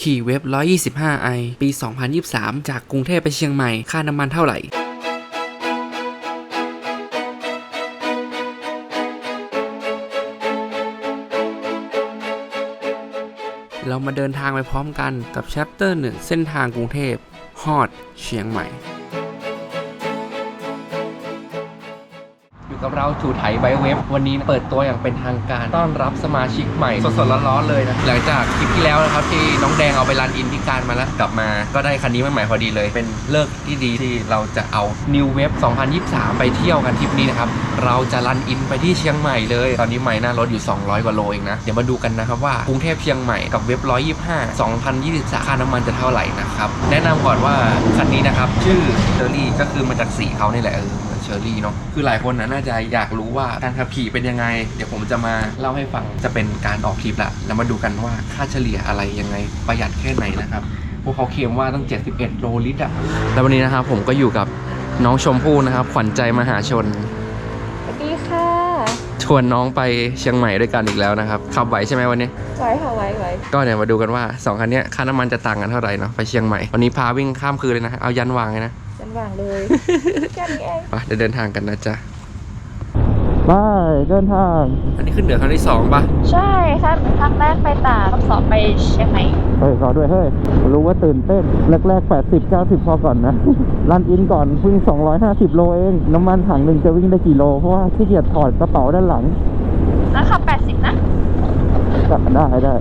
ขี่เว็บ 125i ปี 2023 จากกรุงเทพไปเชียงใหม่ ค่าน้ำมันเท่าไหร่ เรามาเดินทางไปพร้อมกันกับ Chapter 1 เส้นทางกรุงเทพฮอดเชียงใหม่ กับเราถูไถไบเว็บวันนี้เปิดตัวอย่างเป็นทางการต้อนรับสมาชิกใหม่ สดๆร้อนๆเลยนะหลังจากคลิปที่แล้วนะครับที่น้องแดงเอาไปรันอินที่การมาแล้วกลับมาก็ได้คันนี้มาใหม่พอดีเลย เป็นเลิกที่ดีที่เราจะเอา New Wave 2023 ไปเที่ยวกันทริปนี้นะครับเราจะรันอินไปที่เชียงใหม่เลย ตอนนี้ใหม่หน้ารถอยู่ 200 กว่าโลเองนะเดี๋ยวมาดูกันนะครับว่ากรุงเทพเชียงใหม่กับเว็บ 125 2023 ค่าน้ำมันจะเท่าไหร่นะครับแนะนำก่อนว่าคันนี้นะครับชื่อเชอรี่ก็คือมาจากสีเขานี่แหละเออ เชอรี่เนาะคือหลายคนนะน่าจะอยากรู้ว่าการขับขี่เป็นยังไง เดี๋ยวผมจะมาเล่าให้ฟังจะเป็นการออกทริปละแล้วมาดูกันว่าค่าเฉลี่ยอะไรยังไงประหยัดแค่ไหนนะครับพวกเขาเคลมว่าต้อง71 โลลิตรอะแล้ววันนี้นะครับผมก็อยู่กับน้องชมพู่นะครับ ขวัญใจมหาชนสวัสดีค่ะชวนน้องไปเชียงใหม่ด้วยกันอีกแล้วนะครับ ขับไหวใช่ไหมวันนี้ไว้ค่ะไว้ไว้ก็เดี๋ยวมาดูกันว่าสองคันเนี้ยค่าน้ำมันจะต่างกันเท่าไหร่เนาะไปเชียงใหม่วันนี้พาวิ่งข้ามคืนเลยนะเอายันวางเลยนะ ฉันวางเลยแค่นี้เองไปเดี๋ยวเดินทางกันนะจ๊ะไปเดินทาง อันนี้ขึ้นเหนือครั้งที่สองปะใช่ค่ะครั้งแรกไปตากรอบสองไปเชียงใหม่เฮ้ยขอด้วยเฮ้ยรู้ว่าตื่นเต้นแรกๆ80 90พอก่อนนะรันอินก่อนเพิ่ง250โลเองน้ำมันถังหนึ่งจะวิ่งได้กี่โล เพราะว่าขี้เกียจถอดกระเป๋าด้านหลังแล้วขับ80นะก็ได้ได้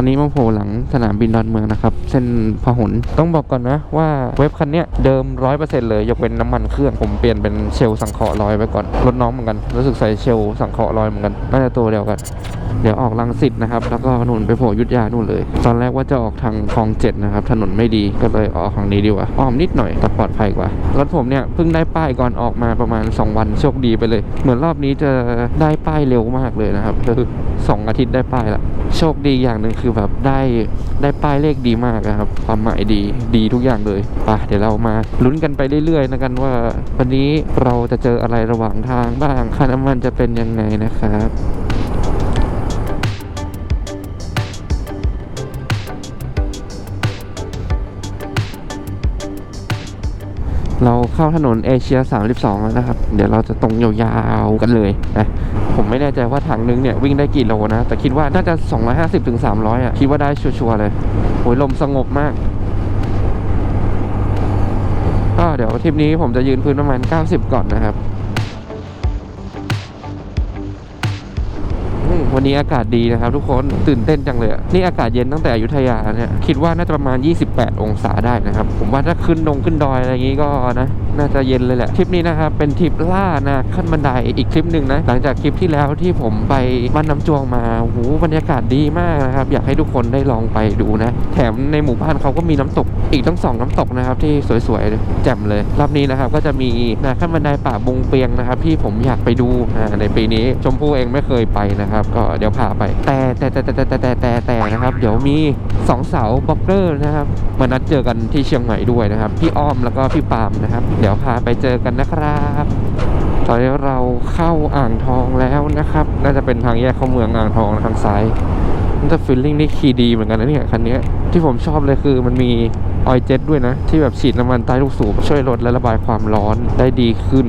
อนนี้มาโผล่หลังสนามบินดอนเมืองนะครับ เส้นพหลต้องบอกก่อนนะว่าเว็บคันเนี้ยเดิม 100%เลย ยกเว้นน้ำมันเครื่องผมเปลี่ยนเป็นเชลสังเคราะห์ลอยไปก่อนรถน้องเหมือนกัน รู้สึกใส่เชลสังเคราะห์ลอยเหมือนกันน่าจะตัวเดียวกัน เดี๋ยวออกลังสิตนะครับ แล้วก็นุ่นไปโผล่อยุทธยานู่นเลย ตอนแรกว่าจะออกทางคลองเจ็ดนะครับ ถนนไม่ดีก็เลยออกทางนี้ดีกว่าอ้อมนิดหน่อยแต่ปลอดภัยกว่ารถผมเนี่ยเพิ่งได้ป้ายก่อนออกมาประมาณ 2 วันโชคดีไปเลย เหมือนรอบนี้จะได้ป้ายเร็วมากเลยนะครับคือ สองอาทิตย์ได้ป้ายละโชคดีอย่างหนึ่งคือแบบได้ได้ป้ายเลขดีมากครับ ความหมายดีดีทุกอย่างเลยไปเดี๋ยวเรามาลุ้นกันไปเรื่อยๆนะกันว่า วันนี้เราจะเจออะไรระหว่างทางบ้างค่าน้ำมันจะเป็นยังไงนะครับ เราเข้าถนนเอเชีย 32 แล้วนะครับ เดี๋ยวเราจะตรงยาวๆกันเลยนะผมไม่แน่ใจว่าถังนึงเนี่ยวิ่งได้กี่โลนะ แต่คิดว่าน่าจะ 250ถึง300อะ คิดว่าได้ชัวร์ๆเลยโอ้ยลมสงบมากก็เดี๋ยวทริปนี้ผมจะยืนพื้นประมาณ 90 ก่อนนะครับ วันนี้อากาศดีนะครับทุกคนตื่นเต้นจังเลยนี่อากาศเย็นตั้งแต่อยุธยาเนี่ยคิดว่าน่าจะประมาณ 28 องศาได้นะครับ ผมว่าถ้าขึ้นดงขึ้นดอยอะไรอย่างงี้ก็นะ น่าจะเย็นเลยแหละคลิปนี้นะครับเป็นทริปล่านะขั้นบันไดอีกคลิปหนึ่งนะหลังจากคลิปที่แล้วที่ผมไปบ้านน้ำจวงมาโหบรรยากาศดีมากนะครับอยากให้ทุกคนได้ลองไปดูนะ แถมในหมู่บ้านเขาก็มีน้ำตกอีกทั้งสองน้ำตกนะครับที่สวยๆแจ่มเลยรอบนี้นะครับก็จะมีนะขั้นบันไดป่าบงเปียงนะครับที่ผมอยากไปดูนะในปีนี้ชมพู่เองไม่เคยไปนะครับ ก็เดี๋ยวพาไป แต่แต่แต่แต่แต่แต่แต่นะครับ เดี๋ยวมี สองสาบล็อกเกอร์นะครับมานัดเจอกันที่เชียงใหม่ด้วยนะครับ พี่อ้อมแล้วก็พี่ปามนะครับ เดี๋ยวพาไปเจอกันนะครับตอนนี้เราเข้าอ่างทองแล้วนะครับ น่าจะเป็นทางแยกเข้าเมืองอ่างทองทางซ้ายมันจะฟีลลิ่งนี่คีย์ดีเหมือนกันนะเนี่ยคันนี้ที่ผมชอบเลยคือมันมีออยเจ็ตด้วยนะ ที่แบบฉีดน้ำมันใต้ลูกสูบช่วยลดและระบายความร้อนได้ดีขึ้น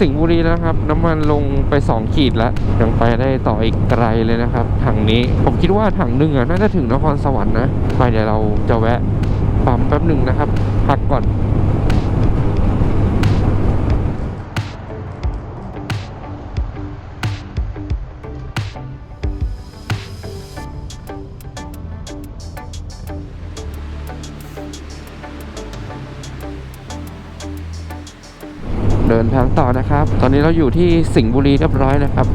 สิงห์บุรีแล้วครับ น้ำมันลงไป 2 ขีดแล้ว ยังไปได้ต่ออีกไกลเลยนะครับถังนี้ผมคิดว่าถังหนึ่งอะน่าจะถึงนครสวรรค์นะ ไปเดี๋ยวเราจะแวะปั๊มแป๊บหนึ่งนะครับ พักก่อน ทางต่อนะครับ ตอนนี้เราอยู่ที่สิงห์บุรีเรียบร้อยนะครับ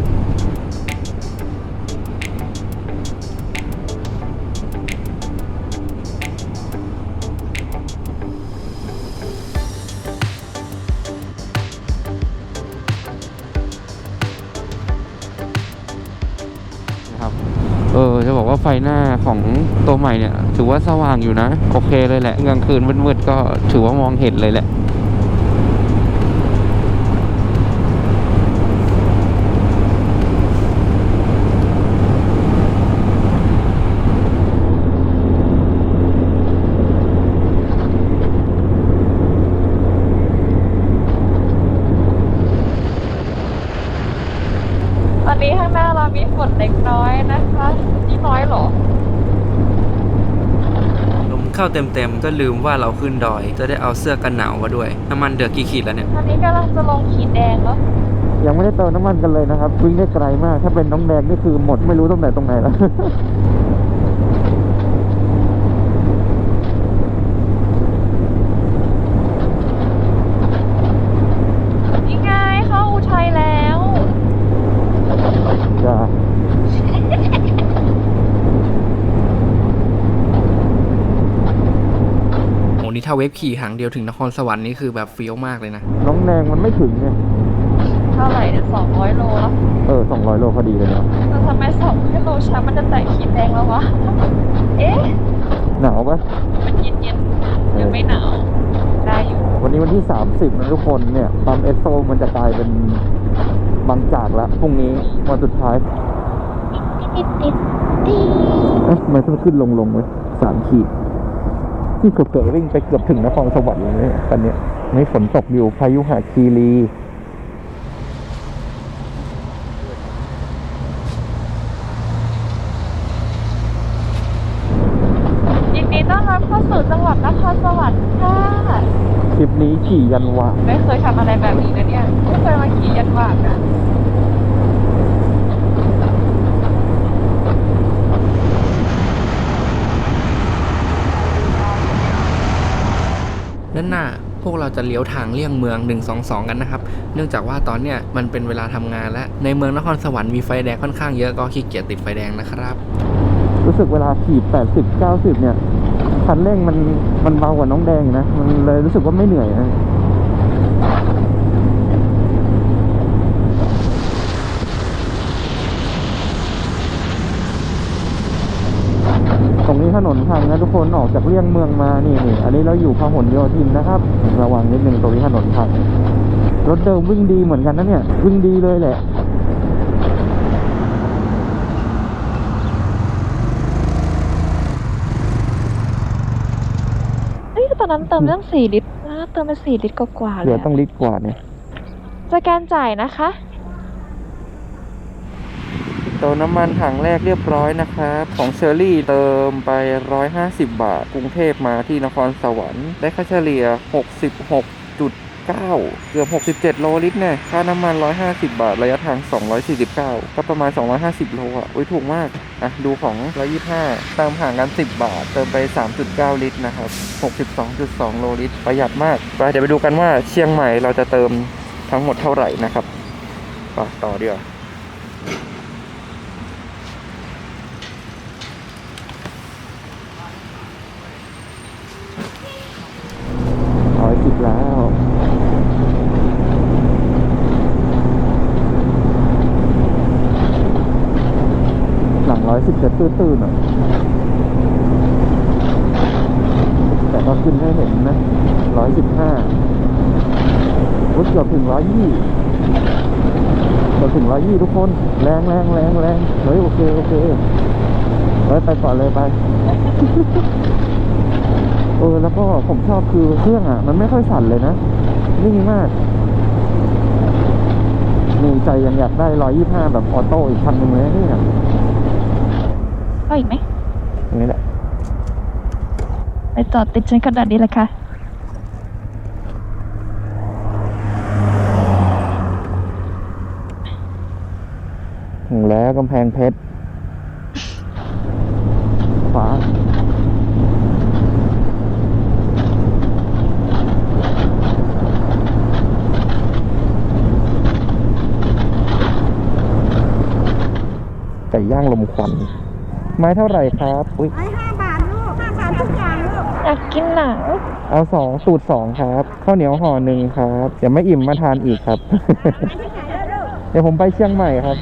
นะครับเออจะบอกว่าไฟหน้าของตัวใหม่เนี่ย ถือว่าสว่างอยู่นะ โอเคเลยแหละกลางคืนมืดๆก็ถือว่ามองเห็นเลยแหละ ตอนนี้ข้างหน้าเรา มีฝนเล็กน้อยนะคะนี่น้อยเหรอ ลมเข้าเต็มๆ ก็ลืมว่าเราขึ้นดอย จะได้เอาเสื้อกันหนาวมาด้วย น้ำมันเดือดกี่ขีดแล้วเนี่ย ตอนนี้กำลังจะลงขีดแดงแล้ว ยังไม่ได้เติมน้ำมันกันเลยนะครับวิ่งได้ไกลมาก ถ้าเป็นน้องแดงนี่คือหมดไม่รู้ตรงไหนตรงไหนแล้ว นี่ไงเข้าอุทัยแล้ว จ้า โอ้นี่ ถ้าเวฟขี่หางเดียวถึงนครสวรรค์นี่คือแบบเฟี้ยวมากเลยนะ น้องแดงมันไม่ถึงไงเท่าไหร่เนี่ยสองร้อยโลแล้วเออสองร้อยโลพอดีเลยเนาะแต่ทำไมสองร้อยโลช้ามันจะแตะขีดแดงแล้ววะ เอ๊ะ หนาวปะมันเย็นเย็นๆยังไม่หนาว ได้อยู่ วันนี้วันที่ 30นะทุกคนเนี่ยปั๊มเอสโซมันจะกลายเป็นบางจากแล้วพรุ่งนี้วันสุดท้ายติดติดติดเอ๊ะมันต้องขึ้นลงลงไว้สามขีด ที่เกือบเกือบวิ่งไปเกือบถึงนครสวรรค์เลยเนี่ยตอนเนี้ยนี่ฝนตกอยู่พายุหาคีรียินดีต้อนรับเข้าสู่จังหวัดนครสวรรค์ค่ะทริปนี้ขี่ยันวะไม่เคยทำอะไรแบบนี้นะเนี่ยไม่เคยมาขี่ยันหวากอ ด้านหน้าพวกเราจะเลี้ยวทางเลี่ยงเมือง 122 กันนะครับ เนื่องจากว่าตอนเนี้ยมันเป็นเวลาทำงานและ ในเมืองนครสวรรค์มีไฟแดงค่อนข้างเยอะก็ขี้เกียจติดไฟแดงนะครับ รู้สึกเวลาขี่แปดสิบเก้าสิบเนี่ยคันเร่งมันมันเบากว่าน้องแดงนะ มันเลยรู้สึกว่าไม่เหนื่อยนะ ตรงนี้ถนนพังนะทุกคนออกจากเลี่ยงเมืองมานี่นี่อันนี้เราอยู่พหลโยธินนะครับระวังนิดนึงตรงนี้ถนนพังรถเดิมวิ่งดีเหมือนกันนะเนี่ยวิ่งดีเลยแหละเฮ้ยตอนนั้นเติมเรื่องสี่ลิตรนะเติมไปสี่ลิตรกว่าๆเหเลลืยออะต้องลิตรกว่าเนี่ยสแกนจ่ายนะคะ เติมน้ำมันถังแรกเรียบร้อยนะครับ ของเชอรี่เติมไป 150 บาท กรุงเทพมาที่นครสวรรค์ ได้ค่าเฉลี่ย 66.9 เกือบ 67 โลลิตรเนี่ย ค่าน้ำมัน 150 บาท ระยะทาง 249 ก็ประมาณ 250 โลอะ อุ้ยถูกมาก อะ ดูของ 125เติมห่างกัน 10 บาท เติมไป 3.9 ลิตรนะครับ 62.2 โลลิตร ประหยัดมาก ไปเดี๋ยวไปดูกันว่าเชียงใหม่เราจะเติมทั้งหมดเท่าไหร่นะครับ ไปต่อเดี๋ยวา ร้อยสิบแล้ว หลังร้อยสิบจะตื้นๆหน่อยแต่ก็ขึ้นให้เห็นนะร้อยสิบห้าวุ้เกือบถึงร้อยยี่เกือบถึงร้อยยี่ทุกค นแรงแรงแรงแรงเฮ้ยโอเคโอเคเฮ้ยไปก่อนเลยไปเออแล้วก็ผมชอบคือเครื่องอะ มันไม่ค่อยสั่นเลยนะนิ่งมากนี่ใจยังอยากได้ร้อยยี่ห้าแบบออโต้อีกคันหนึ่งเลยนะเนี่ยเอาอีกไหมตรงนี้แหละไปจอดติดฉันขนาดนี้เลยค่ะ แลกำแพงเพชรขวาไก่ย่างลมควัน ไม้เท่าไหร่ครับอุ้ยไม้ห้าบาทลูกห้าบาททุกอย่างลูกอยากกินหนังเอาสองสูตรสองครับข้าวเหนียวห่อหนึ่งครับเดี๋ยวไม่อิ่มมาทานอีกครับ เดี๋ยวผมไปเชียงใหม่ครับ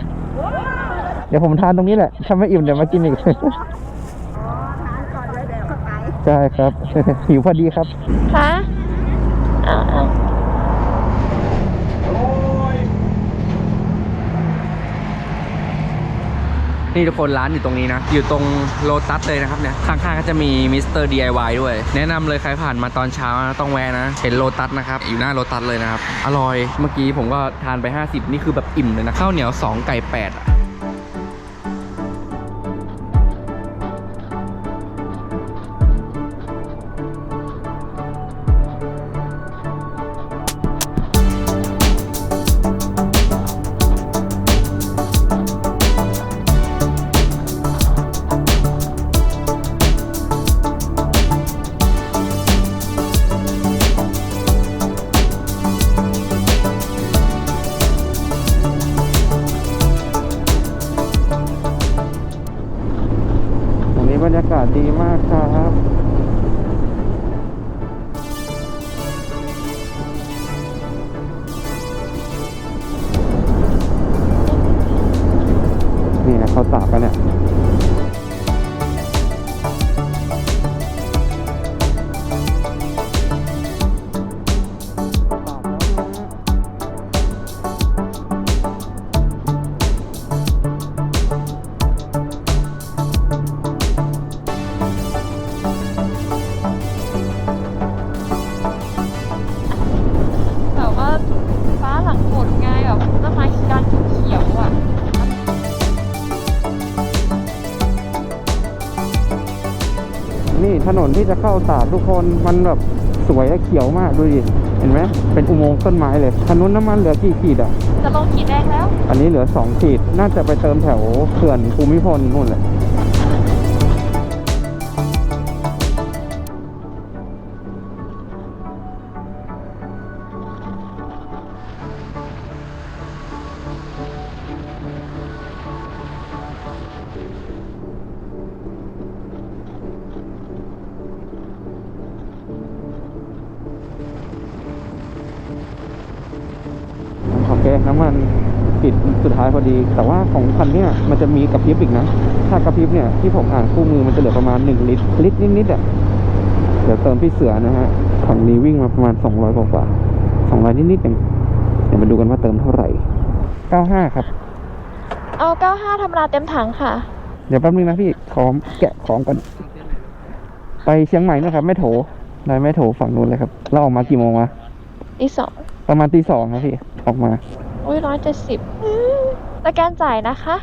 เดี๋ยวผมทานตรงนี้แหละ ถ้าไม่อิ่มเดี๋ยวมากินอีกอ๋อทานก่อนเลยเดี๋ยวเข้าไปใช่ครับ หิวพอดีครับคะอ่าอ่านี่ทุกคนร้านอยู่ตรงนี้นะ อยู่ตรงโลตัสเลยนะครับเนี่ย ข้างๆก็จะมีมิสเตอร์ DIY ด้วย แนะนำเลยใครผ่านมาตอนเช้านะต้องแวะนะ เห็นโลตัสนะครับ อยู่หน้าโลตัสเลยนะครับ อร่อย เมื่อกี้ผมก็ทานไป 50 นี่คือแบบอิ่มเลยนะ ข้าวเหนียว 2 ไก่8อะ ที่จะเข้าตากทุกคนมันแบบสวยและเขียวมากดูดิเห็นไหมเป็นอุโมงค์ต้นไม้เลยถนนน้ำมันเหลือกี่ขีดอะจะลงขีดแดงแล้ว อันนี้เหลือสองขีดน่าจะไปเติมแถวเขื่อนภูมิพลนู่นแหละ ดท้ายพอดี แต่ว่าของคันเนี้ยมันจะมีกระพริบอีกนะ ถ้ากระพริบเนี่ยที่ผมอ่านคู่มือมันจะเหลือประมาณ 1 ลิตร ลิตรนิดๆอะ เดี๋ยวเติมพี่เสือนะฮะฝั่งนี้วิ่งมาประมาณ 200กว่าๆ200นิดๆเองเดี๋ยวมาดูกันว่าเติมเท่าไหร่ 95 ครับ เอา 95ธรรมดาเต็มถังค่ะ เดี๋ยวแป๊บนึงนะพี่ ขอแกะของก่อน ไปเชียงใหม่นะครับแม่โถนายแม่โถฝั่งนู้นเลยครับ เราออกมากี่โมงวะอีกสองประมาณตีสองครับพี่ ออกมา อุ้ยร้อยเจ็ดสิบ สแกนจ่ายนะคะ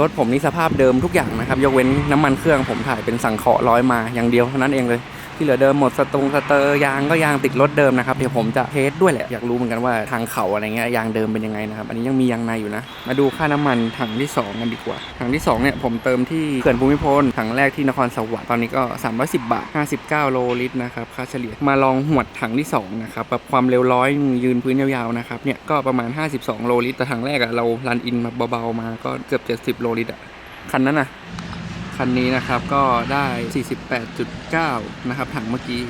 รถผมนี่สภาพเดิมทุกอย่างนะครับ ยกเว้นน้ำมันเครื่องผมถ่ายเป็นสังเคราะห์ร้อยมาอย่างเดียวเท่านั้นเองเลย ที่เหลือเดิมหมดสตรงสเตอร์ยางก็ยางติดรถเดิมนะครับเดี๋ยวผมจะเทสด้วยแหละอยากรู้เหมือนกันว่าทางเขาอะไรเงี้ยยางเดิมเป็นยังไงนะครับอันนี้ยังมียางในอยู่นะ มาดูค่าน้ำมันถังที่ 2 กันดีกว่า ถังที่2เนี่ยผมเติมที่เขื่อนภูมิพลถังแรกที่นครสวรรค์ตอนนี้ก็ 310 บาท 59 โลลิตรนะครับค่าเฉลี่ยมาลองหวดถังที่2นะครับแบบความเร็วร้อยยืนพื้นยาวๆนะครับเนี่ยก็ประมาณ 52 โลลิตรแต่ถังแรกอะเรารันอินมาเบาๆมาก็เกือบ70 โลลิตรอะคันนั้นอะ คันนี้นะครับก็ได้ 48.9 นะครับถังเมื่อกี้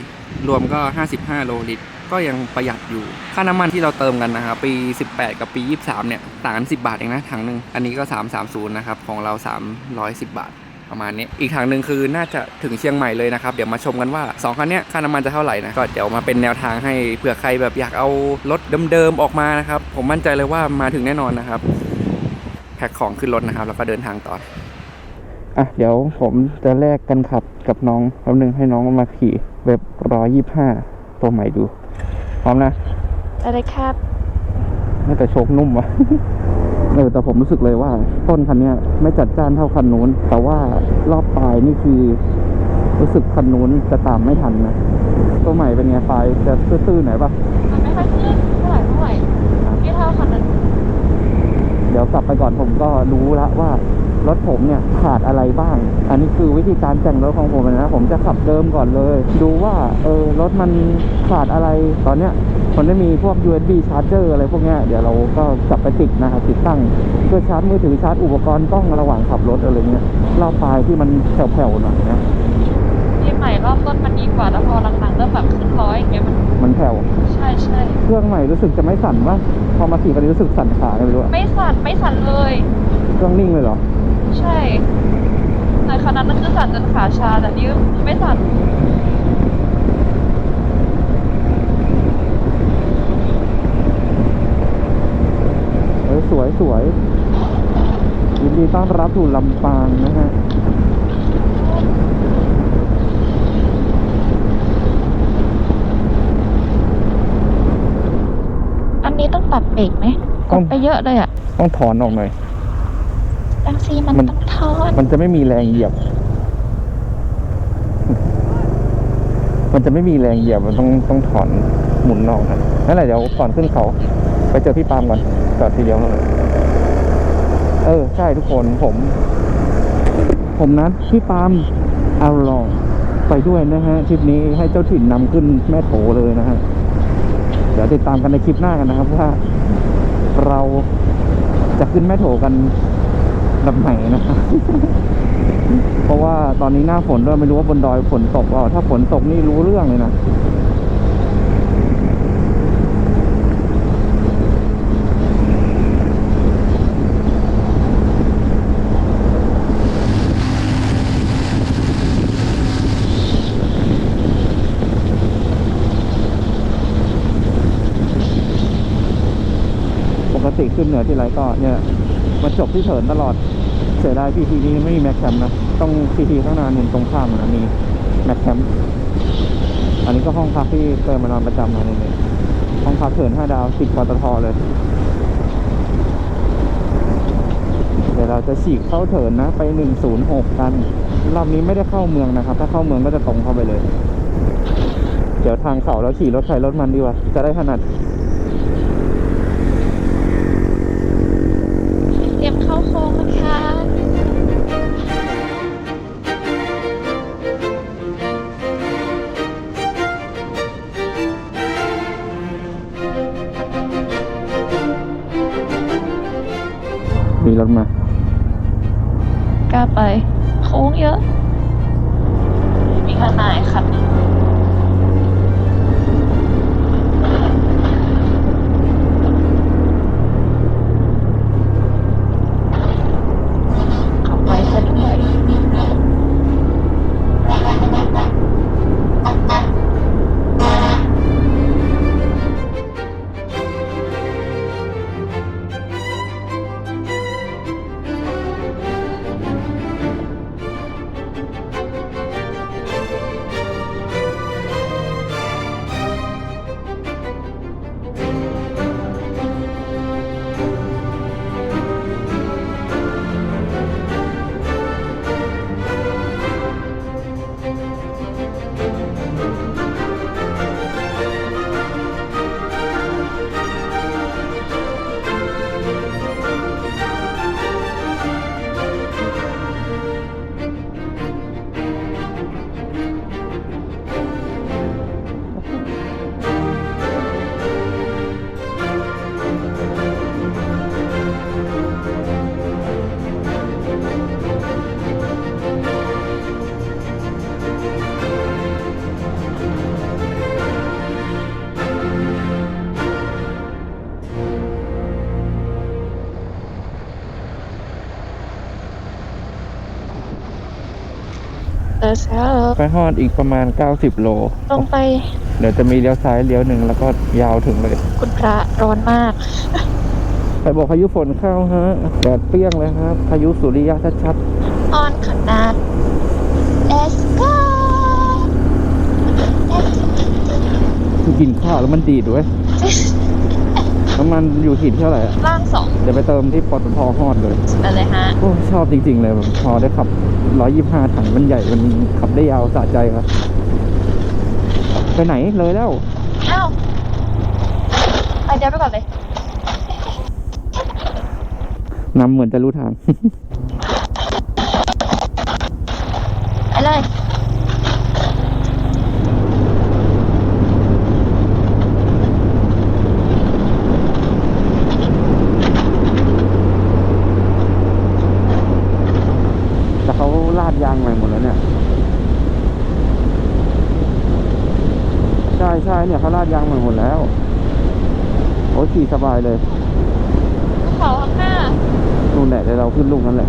รวมก็ 55 โลลิตร ก็ยังประหยัดอยู่ ค่าน้ำมันที่เราเติมกันนะครับ ปี 18 กับปี 23 เนี่ยต่างกัน10 บาทเองนะถังหนึ่งอันนี้ก็ 330 นะครับ ของเรา 310 บาทประมาณนี้ อีกถังหนึ่งคือน่าจะถึงเชียงใหม่เลยนะครับ เดี๋ยวมาชมกันว่า 2 คันเนี้ยค่าน้ำมันจะเท่าไหร่นะ ก็เดี๋ยวมาเป็นแนวทางให้เผื่อใครแบบอยากเอารถเดิมๆออกมานะครับ ผมมั่นใจเลยว่ามาถึงแน่นอนนะครับ แพ็คของขึ้นรถนะครับ แล้วก็เดินทางต่อ อะเดี๋ยวผมจะแลกกันขับกับน้องแป๊บนึงให้น้องมาขี่เว็บร้อยยี่ห้าตัวใหม่ดู พร้อมนะ อะไรครับน่าจะโชคนุ่มวะเออแต่ผมรู้สึกเลยว่า ต้นคันเนี้ยไม่จัดจ้านเท่าคันนู้น แต่ว่ารอบปลายนี่คือ รู้สึกคันนู้นจะตามไม่ทันนะ ตัวใหม่เป็นไงปลายจะตื้อๆหน่อยปะมันไม่ค่อยขึ้นเท่าไหร่เท่าไหร่ไม่เท่าคันนั้น เดี๋ยวกลับไปก่อนผมก็รู้ละว่า รถผมเนี่ยขาดอะไรบ้าง อันนี้คือวิธีการแต่งรถของผมนะผมจะขับเดิมก่อนเลย ดูว่าเออรถมันขาดอะไรตอนเนี้ยมันไม่มีพวก USB charger อะไรพวกเนี้ยเดี๋ยวเราก็กลับไปติดนะครับติดตั้งเพื่อชาร์จมือถือชาร์จอุปกรณ์กล้องระหว่างขับรถอะไรเงี้ยเล่าปลายที่มันแผ่วๆหน่อยนะที่ใหม่รอบต้นมันดีกว่าแล้วพอหลังๆเริ่มแบบขึ้นร้อยอย่างเงี้ยมันมันแผ่วใช่ใช่เครื่องใหม่รู้สึกจะไม่สั่นว่าพอมาขี่ไปรู้สึกสั่นขากันไปด้วยไม่สั่นไม่สั่นเลย เครื่องนิ่งเลยเหรอ ใช่แต่ขนาดนั้นคือสั่นจนขาชาแต่นี่ไม่สั่นเออสวยสวยยินดีต้อนรับสู่ลำปางนะฮะอันนี้ต้องปรับเบรกไหมกดไปเยอะเลยอะ ต้องถอนออกหน่อย ดังซีมันมัน ต้องทอนมันจะไม่มีแรงเหยียบ มันจะไม่มีแรงเหยียบ มันต้องต้องถอนหมุนออกนะนั่นแหละเดี๋ยวก่อนขึ้นเขา ไปเจอพี่ปาล์มก่อนจอดทีเดียวเลยเออ ใช่ทุกคนผม ผมนัดพี่ปาล์มเอาลองไปด้วยนะฮะทริปนี้ให้เจ้าถิ่นนำขึ้นแม่โถเลยนะฮะ เดี๋ยวติดตามกันในคลิปหน้ากันนะครับว่า เราจะขึ้นแม่โถกัน แบบไหนนะครับเพราะว่าตอนนี้หน้าฝนด้วยไม่รู้ว่าบนดอยฝนตกเปล่าถ้าฝนตกนี่รู้เรื่องเลยนะปกติขึ้นเหนือที่ไรก็เนี่ย มาจบที่เถินตลอด เสียดายพีทีนี้ไม่มีแม็กแคมนะ ต้องพีทีข้างหน้านุนตรงข้ามนะมีแม็กแคมอันนี้ก็ห้องพักที่เคยมานอนประจำนะนี่นี่ห้องพักเถินห้าดาวติดปตทเลยเดี๋ยวเราจะฉีกเข้าเถินนะ ไปหนึ่งศูนย์หกกัน รอบนี้ไม่ได้เข้าเมืองนะครับ ถ้าเข้าเมืองก็จะตรงเข้าไปเลย เดี๋ยวทางเขาเราขี่รถใครรถมันดีกว่า จะได้ถนัด เออเช้าไปฮอดอีกประมาณ 90 โลลงไป เดี๋ยวจะมีเลี้ยวซ้ายเลี้ยวหนึ่งแล้วก็ยาวถึงเลย คุณพระร้อนมากไปบอกพายุฝนเข้าฮะแดดเปรี้ยงเลยครับพายุสุริยะชัดออนขนาด Let's go ๆคือกินข้าวแล้วมันดีดด้วย น้ำมันอยู่ขีดเท่าไหร่อะล่างสองเดี๋ยวไปเติมที่ปตทฮอดเลยอะไรฮะ โอ้ชอบจริง ๆ เลยพอได้ขับร้อยี่ห้าถังมันใหญ่มันขับได้ยาวสะใจครับ ไปไหนเลยแล้วเอ้าไปเดี๋ยวไปก่อนเลย นำเหมือนจะรู้ทางอปเลย ยางใหม่หมดแล้วเนี่ย ใช่ใช่เนี่ยเขาลาดยางใหม่หมดแล้ว โอ้ยขี่สบายเลยเขาข้างหน้านู่นแหละเดี๋ยวเราขึ้นลูกนั้นแหละ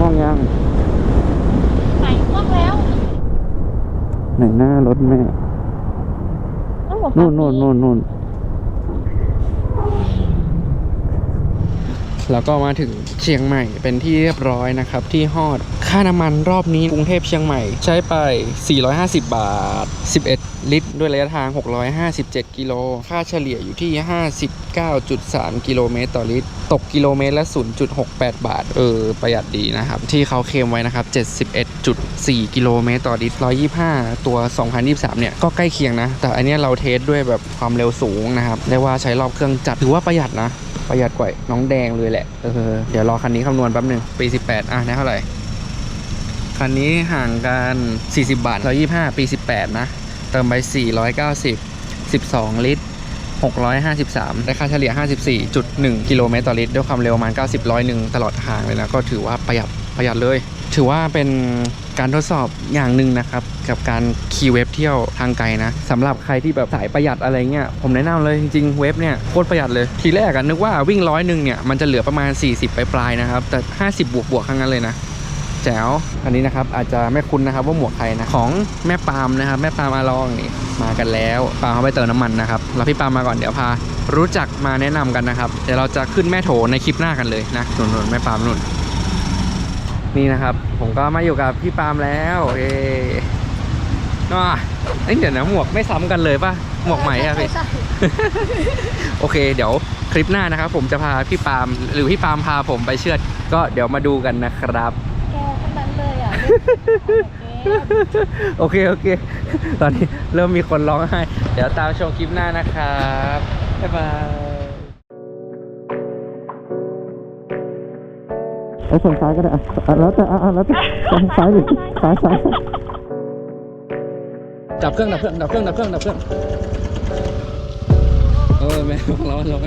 ว่างยังไหนง่วงแล้ว ไหนหน้ารถแม่ต้องบอกนู่นนู่นนู่นนู่น แล้วก็มาถึงเชียงใหม่เป็นที่เรียบร้อยนะครับ ที่ฮอดค่าน้ำมันรอบนี้กรุงเทพเชียงใหม่ ใช้ไป 450 บาท 11 ลิตร ด้วยระยะทาง 657 กิโล ค่าเฉลี่ยอยู่ที่ 59.3 กิโลเมตรต่อลิตร ตกกิโลเมตรละ 0.68 บาท เออ ประหยัดดีนะครับ ที่เขาเคลมไว้นะครับ 71.4 กิโลเมตรต่อลิตร 125 ตัว 2023 เนี่ย ก็ใกล้เคียงนะ แต่อันนี้เราเทสด้วยแบบความเร็วสูงนะครับเรียกว่าใช้รอบเครื่องจัด ถือว่าประหยัดนะ ประหยัดกว่าน้องแดงเลยแหละ เออ เดี๋ยวรอคันนี้คำนวณแป๊บหนึ่งปี 18 อะได้เท่าไหร่คันนี้ห่างกัน 40 บาท125 ปี 18 นะ เติมไป 490 12 ลิตร 653 ได้ค่าเฉลี่ย 54.1 กิโลเมตรต่อลิตร ด้วยความเร็วประมาณ 90ร้อยหนึ่งตลอดทางเลยนะ ก็ถือว่าประหยัดประหยัดเลย ถือว่าเป็นการทดสอบอย่างหนึ่งนะครับ กับการขี่เว็บเที่ยวทางไกลนะสำหรับใครที่แบบสายประหยัดอะไรเงี้ยผมแนะนำเลยจริงๆเว็บเนี่ยโคตรประหยัดเลย ทีแรกอะนึกว่าวิ่งร้อยหนึ่งเนี่ยมันจะเหลือประมาณ 40ปลายนะครับแต่ 50 บวกบวกๆทั้งนั้นเลยนะ แจ๋วอันนี้นะครับอาจจะไม่คุ้นนะครับว่าหมวกใครนะของแม่ปาล์มนะครับแม่ปาล์มอาลองนี่มากันแล้วปาล์มเขาไปเติมน้ำมันนะครับเราพี่ปาล์มมาก่อนเดี๋ยวพา รู้จักมาแนะนำกันนะครับเดี๋ยวเราจะขึ้นแม่โถในคลิปหน้ากันเลยนะนุ่นๆแม่ปาล์มนุ่นนี่นะครับ ผมก็มาอยู่กับพี่ปาล์มแล้วเอ๊น่าเอ้ยเดี๋ยวนะหมวกไม่ซ้ำกันเลยป่ะหมวกใหม่อะพี่โอเค เดี๋ยวคลิปหน้านะครับ ผมจะพาพี่ปาล์มหรือพี่ปาล์มพาผมไปเชือด ก็เดี๋ยวมาดูกันนะครับ โอเค โอเค ตอนนี้เริ่มมีคนร้องไห้ เดี๋ยวตามชมคลิปหน้านะครับ บ๊ายบายไอ้ส่วนซ้ายก็ได้อะอะแล้วแต่อะอะแล้วแต่ซ้ายหรือซ้ายซ้ายดับเครื่องดับเครื่องดับเครื่องดับเครื่องดับเครื่องเออแม่ร้อนร้อน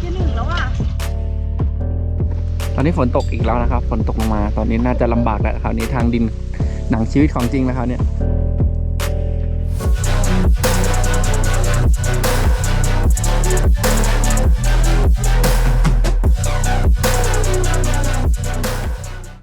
ที่หนึ่งแล้วอะต อนนี้ฝนตกอีกแล้วนะครับ ฝนตกลงมา ตอนนี้น่าจะลำบากแล้วคราวนี้ทางดินหนังชีวิตของจริงแล้วครับเนี่ย